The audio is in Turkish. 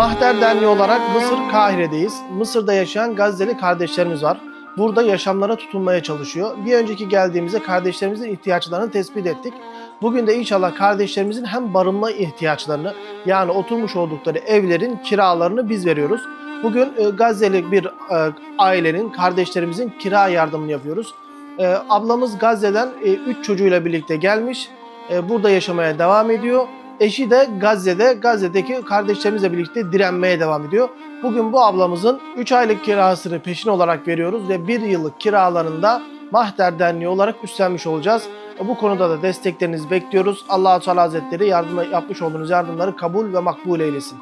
Mahder Derneği olarak Mısır Kahire'deyiz. Mısır'da yaşayan Gazze'li kardeşlerimiz var. Burada yaşamlara tutunmaya çalışıyor. Bir önceki geldiğimizde kardeşlerimizin ihtiyaçlarını tespit ettik. Bugün de inşallah kardeşlerimizin hem barınma ihtiyaçlarını yani oturmuş oldukları evlerin kiralarını biz veriyoruz. Bugün e, Gazze'li bir e, ailenin, kardeşlerimizin kira yardımını yapıyoruz. E, ablamız Gazze'den 3 çocuğuyla birlikte gelmiş. Burada yaşamaya devam ediyor. Eşi de Gazze'de, Gazze'deki kardeşlerimizle birlikte direnmeye devam ediyor. Bugün bu ablamızın 3 aylık kirasını peşin olarak veriyoruz ve 1 yıllık kiralarını da Mahder Derneği olarak üstlenmiş olacağız. Bu konuda da desteklerinizi bekliyoruz. Allah-u Teala Hazretleri yardım, yapmış olduğunuz yardımları kabul ve makbul eylesin.